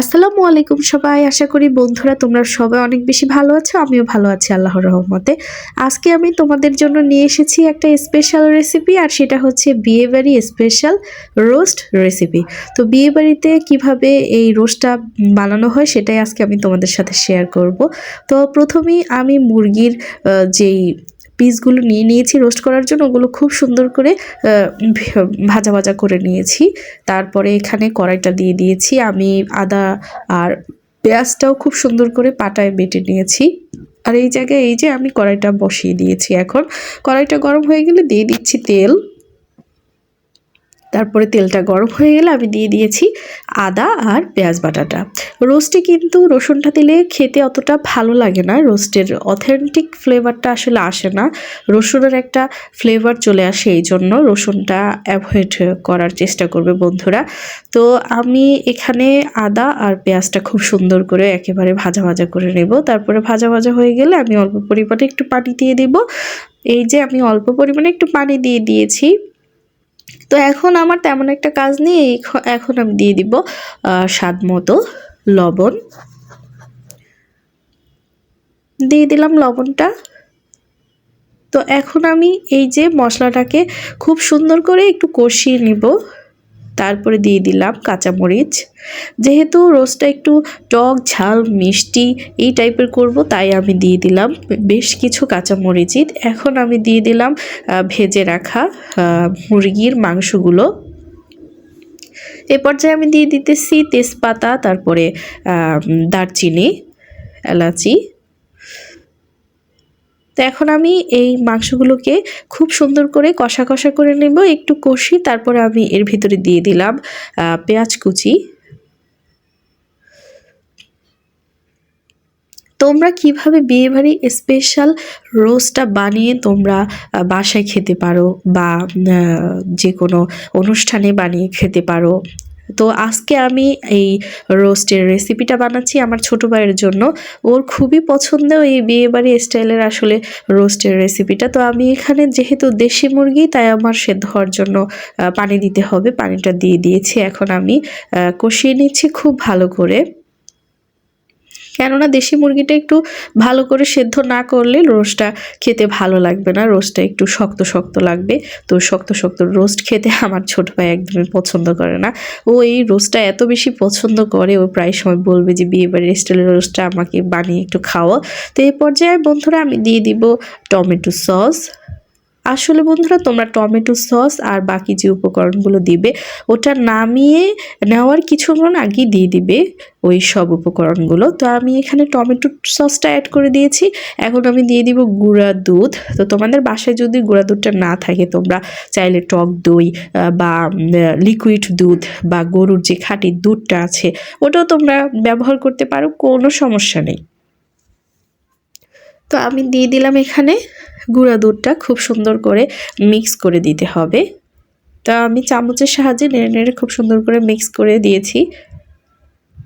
আসসালামু আলাইকুম সবাই, আশা করি বন্ধুরা তোমরা সবাই অনেক বেশি ভালো আছো, আমিও ভালো আছি আল্লাহর রহমতে। আজকে আমি তোমাদের জন্য নিয়ে এসেছি একটা স্পেশাল রেসিপি আর সেটা হচ্ছে বিয়েবাড়ি স্পেশাল রোস্ট রেসিপি তো বিয়েবাড়িতে কীভাবে এই রোস্টটা বানানো হয় সেটাই আজকে আমি তোমাদের সাথে শেয়ার করব। তো প্রথমেই আমি মুরগির যেই পিসগুলো নিয়ে নিয়েছি রোস্ট করার জন্য। ওগুলো খুব সুন্দর করে ভাজা ভাজা করে নিয়েছি। তারপরে এখানে কড়াইটা দিয়ে দিয়েছি। আমি আদা আর পেঁয়াজটাও খুব সুন্দর করে পাটায় বেটে নিয়েছি। আর এই জায়গায়, এই যে আমি কড়াইটা বসিয়ে দিয়েছি এখন। কড়াইটা গরম হয়ে গেলে দিয়ে দিচ্ছি তেল। তারপরে তেলটা গরম হয়ে গেলে আমি দিয়ে দিয়েছি আদা আর পেঁয়াজ বাটাটা। রোস্টে কিন্তু রসুনটা দিলে খেতে অতটা ভালো লাগে না। রোস্টের অথেন্টিক ফ্লেভারটা আসলে আসে না। রসুনের একটা ফ্লেভার চলে আসে, এই জন্য রসুনটা অ্যাভয়েড করার চেষ্টা করবে বন্ধুরা। তো আমি এখানে আদা আর পেঁয়াজটা খুব সুন্দর করে একেবারে ভাজা ভাজা করে নেব। তারপরে ভাজা ভাজা হয়ে গেলে আমি অল্প পরিমাণে একটু পানি দিয়ে দেব। এই যে আমি অল্প পরিমাণে একটু পানি দিয়ে দিয়েছি। তো এখন আমার তেমন একটা কাজ নেই এখন আমি দিয়ে দিব স্বাদ মতো লবণ। দিয়ে দিলাম লবণটা। তো এখন আমি এই যে মশলাটাকে খুব সুন্দর করে একটু কষিয়ে নিব। তারপরে দিয়ে দিলাম কাঁচামরিচ। যেহেতু রোস্টটা একটু টক, ঝাল, মিষ্টি এই টাইপের করব, তাই আমি দিয়ে দিলাম বেশ কিছু কাঁচামরিচই এখন আমি দিয়ে দিলাম ভেজে রাখা মুরগির মাংসগুলো। এ পর্যায়ে আমি দিয়ে দিতেছি তেজপাতা, তারপরে দারচিনি, এলাচি। তো এখন আমি এই মাংসগুলোকে খুব সুন্দর করে কষা কষা করে নেব, একটু কষি, তারপরে আমি এর ভিতরে দিয়ে দিলাম পেঁয়াজ কুচি। তোমরা কীভাবে বিয়েবাড়ি স্পেশাল রোস্টটা বানিয়ে তোমরা বাসায় খেতে পারো বা যে কোনো অনুষ্ঠানে বানিয়ে খেতে পারো তো আজকে আমি এই রোস্টের রেসিপিটা বানাচ্ছি আমার ছোট ভাইয়ের জন্য। ওর খুবই পছন্দ এই বিয়েবাড়ি স্টাইলের আসলে রোস্টের রেসিপিটা। তো আমি এখানে যেহেতু দেশি মুরগি, তাই আমার সেদ্ধ হওয়ার জন্য পানি দিতে হবে। পানিটা দিয়ে দিয়েছি। এখন আমি কষিয়ে নিচ্ছি খুব ভালো করে। কেননা দেশি মুরগিটা একটু ভালো করে সেদ্ধ না করলে রোস্টটা খেতে ভালো লাগবে না, রোস্টটা একটু শক্ত শক্ত লাগবে। তো শক্ত শক্ত রোস্ট খেতে আমার ছোট ভাই একদমই পছন্দ করে না। ও এই রোস্টটা এত বেশি পছন্দ করে, ও প্রায় সময় বলবে যে, বিয়ে বাড়ির স্টাইলের রোস্টটা আমাকে বানিয়ে একটু খাওয়া তো এই পর্যায়ে বন্ধুরা আমি দিয়ে দিব টমেটো সস। আসলে বন্ধুরা, তোমরা টমেটো সস আর বাকি যে উপকরণগুলো দিবে, ওটা নামিয়ে নেওয়ার কিছুক্ষণ আগেই দিয়ে দিবে ওই সব উপকরণগুলো। তো আমি এখানে টমেটো সসটা অ্যাড করে দিয়েছি। এখন আমি দিয়ে দিব গুঁড়া দুধ। তো তোমাদের বাসায় যদি গুঁড়া দুধটা না থাকে, তোমরা চাইলে টক দই বা লিকুইড দুধ বা গরুর যে খাঁটি দুধটা আছে, ওটাও তোমরা ব্যবহার করতে পারো, কোনো সমস্যা নেই। তো আমি দিয়ে দিলাম এখানে গুঁড়া দুধটা খুব সুন্দর করে মিক্স করে দিতে হবে। তা আমি চামচের সাহায্যে নেড়ে নেড়ে খুব সুন্দর করে মিক্স করে দিয়েছি।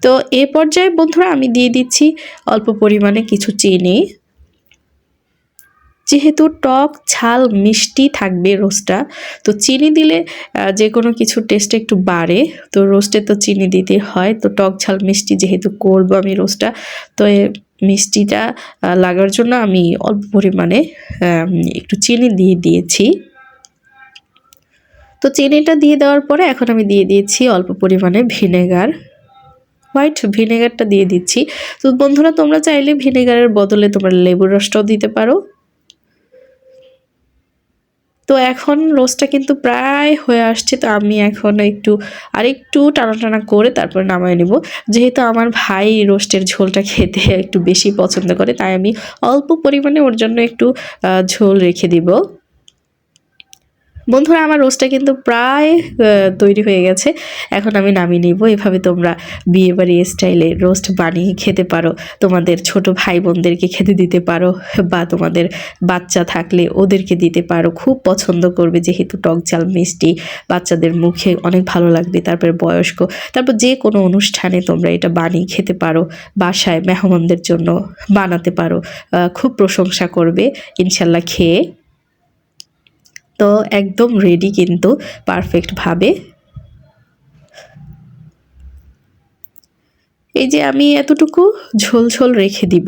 তো এ পর্যায়ে বন্ধুরা আমি দিয়ে দিচ্ছি অল্প পরিমাণে কিছু চিনি। যেহেতু টক, ঝাল, মিষ্টি থাকবে রোস্টটা, তো চিনি দিলে যে কোনো কিছু টেস্ট একটু বাড়ে। তো রোস্টে তো চিনি দিতে হয়, তো টক, ঝাল, মিষ্টি যেহেতু করব আমি রোস্টটা, তো মিষ্টিটা লাগার জন্য আমি অল্প পরিমাণে একটু চিনি দিয়ে দিয়েছি। তো চিনিটা দিয়ে দেওয়ার পরে এখন আমি দিয়ে দিয়েছি অল্প পরিমাণে ভিনেগার। হোয়াইট ভিনেগারটা দিয়ে দিচ্ছি। তো বন্ধুরা, তোমরা চাইলে ভিনেগারের বদলে তোমরা লেবুর রসটাও দিতে পারো। তো এখন রোস্টটা কিন্তু প্রায় হয়ে আসছে, তো আমি এখন একটু আরেকটু টানা টানা করে তারপর নামায় নেব। যেহেতু আমার ভাই রোস্টের ঝোলটা খেতে একটু বেশি পছন্দ করে, তাই আমি অল্প পরিমাণে ওর জন্য একটু ঝোল রেখে দিব। বন্ধুরা, আমার রোস্টটা কিন্তু প্রায় তৈরি হয়ে গেছে। এখন আমি নামিয়ে নিব। এভাবে তোমরা বিয়েবাড়ি স্টাইলে রোস্ট বানিয়ে খেতে পারো। তোমাদের ছোট ভাই বোনদেরকে খেতে দিতে পারো, বা তোমাদের বাচ্চা থাকলে ওদেরকে দিতে পারো। খুব পছন্দ করবে যেহেতু টক ঝাল মিষ্টি, বাচ্চাদের মুখে অনেক ভালো লাগবে, তারপর বয়স্ক। তারপর যে কোনো অনুষ্ঠানে তোমরা এটা বানিয়ে খেতে পারো, বাসায় মেহমানদের জন্য বানাতে পারো। খুব প্রশংসা করবে, ইনশাল্লাহ খেয়ে তো একদম রেডি কিন্তু পারফেক্টভাবে এই যে আমি এতটুকু ঝোল ঝোল রেখে দিব।